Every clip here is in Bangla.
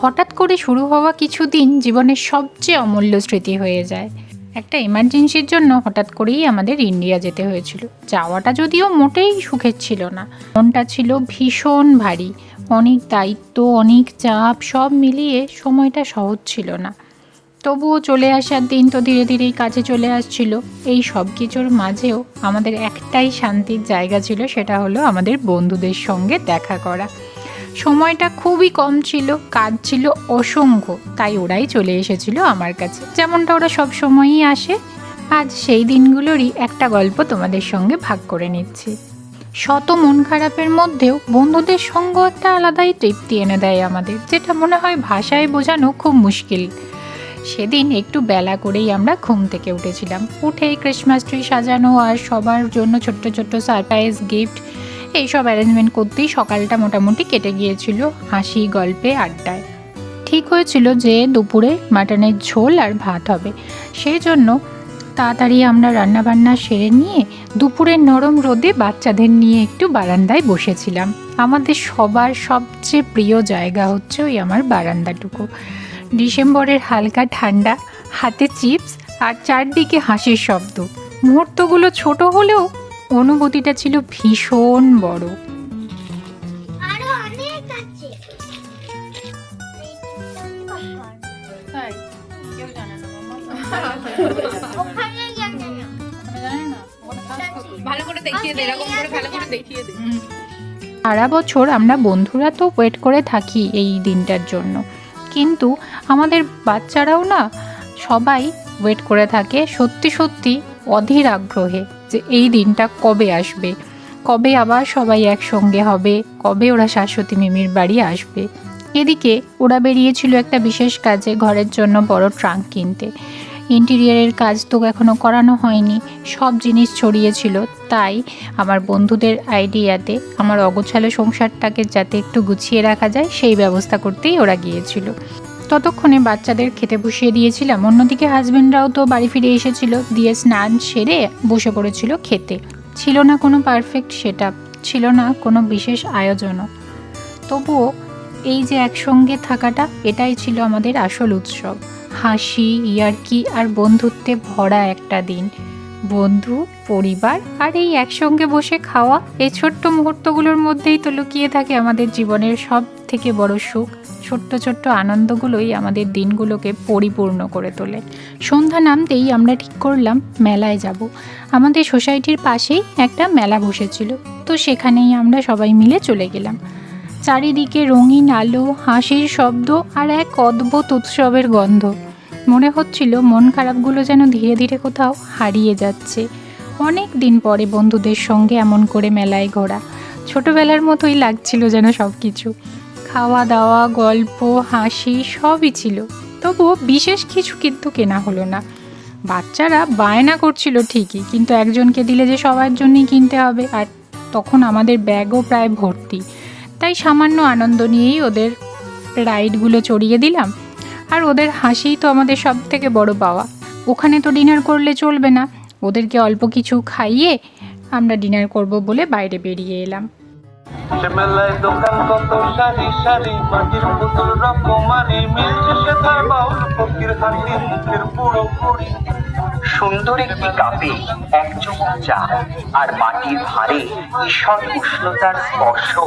হঠাৎ করে শুরু হওয়া কিছু দিন জীবনের সবচেয়ে অমূল্য স্মৃতি হয়ে যায়। একটা এমার্জেন্সির জন্য হঠাৎ করেই আমাদের ইন্ডিয়া যেতে হয়েছিল। যাওয়াটা যদিও মোটেই সুখের ছিল না। মনটা ছিল ভীষণ ভারী। অনেক দায়িত্ব, অনেক চাপ, সব মিলিয়ে সময়টা সহজ ছিল না। তবুও চলে আসার দিন তো ধীরে ধীরেই কাছে চলে আসছিল। এই সব কিছুর মাঝেও আমাদের একটাই শান্তির জায়গা ছিল, সেটা হলো আমাদের বন্ধুদের সঙ্গে দেখা করা। সময়টা খুবই কম ছিল, কাজ ছিল অসংখ্য, তাই ওরাই চলে এসেছিল আমার কাছে। যেমনটা ওরা সব সময়ই আসে, আজ সেই দিনগুলোরই একটা গল্প তোমাদের সঙ্গে ভাগ করে নিচ্ছি। শত মন খারাপের মধ্যেও বন্ধুদের সঙ্গ একটা আলাদাই তৃপ্তি এনে দেয় আমাদের, যেটা মনে হয় ভাষায় বোঝানো খুব মুশকিল। সেদিন একটু বেলা করেই আমরা ঘুম থেকে উঠেছিলাম। উঠেই ক্রিসমাস ট্রি সাজানো আর সবার জন্য ছোট্ট ছোট্ট সারপ্রাইজ গিফট এইসব অ্যারেঞ্জমেন্ট করতেই সকালটা মোটামুটি কেটে গিয়েছিল হাসি, গল্পে, আড্ডায়। ঠিক হয়েছিল যে দুপুরে মাটনের ঝোল আর ভাত হবে। সেই জন্য তাড়াতাড়ি আমরা রান্নাবান্না সেরে নিয়ে দুপুরের নরম রোদে বাচ্চাদের নিয়ে একটু বারান্দায় বসেছিলাম। আমাদের সবার সবচেয়ে প্রিয় জায়গা হচ্ছে ওই আমার বারান্দাটুকু। ডিসেম্বরের হালকা ঠান্ডা হাতে চিপস আর চারদিকে হাসির শব্দ। মুহূর্তগুলো ছোট হলেও অনুভূতিটা ছিল ভীষণ বড়। আরও অনেক আছে। ওখানে জানে না। ভালো করে দেখিয়ে দে এরকম করে ভালো করে দেখিয়ে দে। সারা বছর আমরা বন্ধুরা তো ওয়েট করে থাকি এই দিনটার জন্য। কিন্তু আমাদের বাচ্চারাও না সবাই ওয়েট করে থাকে সত্যি সত্যি অধীর আগ্রহে যে এই দিনটা কবে আসবে, কবে আবার সবাই একসঙ্গে হবে, কবে ওরা শাশ্বতী মিমির বাড়ি আসবে। এদিকে ওরা বেরিয়েছিল একটা বিশেষ কাজে ঘরের জন্য বড় ট্রাঙ্ক কিনতে। ইন্টেরিয়ারের কাজ তো এখনও করানো হয়নি, সব জিনিস ছড়িয়েছিল, তাই আমার বন্ধুদের আইডিয়াতে আমার অগোছালো সংসারটাকে যাতে একটু গুছিয়ে রাখা যায়, সেই ব্যবস্থা করতেই ওরা গিয়েছিল। ততক্ষণে বাচ্চাদের খেতে বসিয়ে দিয়েছিলাম, অন্যদিকে হাজবেন্ডরাও তো বাড়ি ফিরে এসেছিল, দিয়ে স্নান সেরে বসে পড়েছিল খেতে। ছিল না কোনো পারফেক্ট সেট ছিল না কোনো বিশেষ আয়োজনও। তবুও এই যে একসঙ্গে থাকাটা, এটাই ছিল আমাদের আসল উৎসব। হাসি, ইয়ার্কি আর বন্ধুত্বে ভরা একটা দিন। বন্ধু, পরিবার আর এই একসঙ্গে বসে খাওয়া এই ছোট্ট মুহূর্তগুলোর মধ্যেই তো লুকিয়ে থাকে আমাদের জীবনের সব থেকে বড় সুখ। ছোট্ট ছোট্ট আনন্দগুলোই আমাদের দিনগুলোকে পরিপূর্ণ করে তোলে। সন্ধ্যা নামতেই আমরা ঠিক করলাম মেলায় যাব। আমাদের সোসাইটির পাশেই একটা মেলা বসেছিল, তো সেখানেই আমরা সবাই মিলে চলে গেলাম। চারিদিকে রঙিন আলো, হাসির শব্দ আর এক অদ্ভুত উৎসবের গন্ধ। মনে হচ্ছিল মন খারাপগুলো যেন ধীরে ধীরে কোথাও হারিয়ে যাচ্ছে। অনেক দিন পরে বন্ধুদের সঙ্গে এমন করে মেলায় ঘোরা। ছোটবেলার মতোই লাগছিল যেন সব কিছু খাওয়া দাওয়া গল্প, হাসি সবই ছিল। তবুও বিশেষ কিছু কিন্তু কেনা হলো না। বাচ্চারা বায়না করছিল ঠিকই, কিন্তু একজনকে দিলে যে সবার জন্যই কিনতে হবে, আর তখন আমাদের ব্যাগও প্রায় ভর্তি। তাই সামান্য আনন্দ নিয়েই ওদের রাইডগুলো চড়িয়ে দিলাম। আর ওদের হাসিই তো আমাদের সব থেকে বড় পাওয়া। ওখানে তো ডিনার করলে চলবে না। ওদেরকে অল্প কিছু খাইয়ে আমরা ডিনার করব বলে বাইরে বেরিয়ে এলাম। মেলায় দোকান কত সারি সারি মাটির পুতুল রকমারি মিলছে সে তার বাউল ফকির হাসি মুখের পুরো পুরি। সুন্দর একটি কাপে এক চুমুক চা আর মাটির ভারে ভীষণ উষ্ণতার স্পর্শ।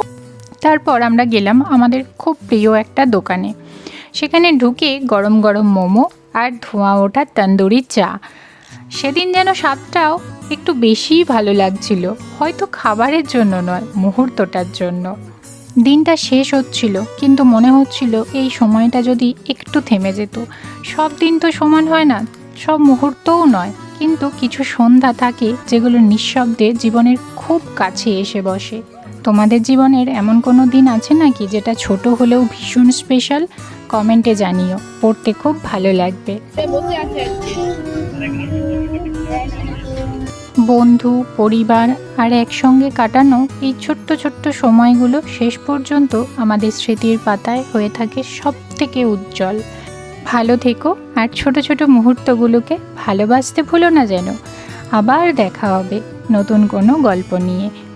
তারপর আমরা গেলাম আমাদের খুব প্রিয় একটা দোকানে। সেখানে ঢুকে গরম গরম মোমো আর ধোঁয়া ওঠা তন্দুরি চা। সেদিন যেন স্বাদটাও একটু বেশিই ভালো লাগছিল, হয়তো খাবারের জন্য নয়, মুহূর্তটার জন্য। দিনটা শেষ হচ্ছিল, কিন্তু মনে হচ্ছিল এই সময়টা যদি একটু থেমে যেত। সব দিন তো সমান হয় না, সব মুহূর্তও নয়, কিন্তু কিছু সন্ধ্যা থাকে যেগুলো নিঃশব্দে জীবনের খুব কাছে এসে বসে। তোমাদের জীবনের এমন কোনো দিন আছে নাকি যেটা ছোট হলেও ভীষণ স্পেশাল কমেন্টে জানিও। পড়তে খুব ভালো লাগবে। বন্ধু, পরিবার আর একসঙ্গে কাটানো এই ছোট্ট ছোট্ট সময়গুলো শেষ পর্যন্ত আমাদের স্মৃতির পাতায় হয়ে থাকে সব থেকে উজ্জ্বল। ভালো থেকো আর ছোট ছোট মুহূর্তগুলোকে ভালোবাসতে ভুলো না যেন। আবার দেখা হবে নতুন কোনো গল্প নিয়ে।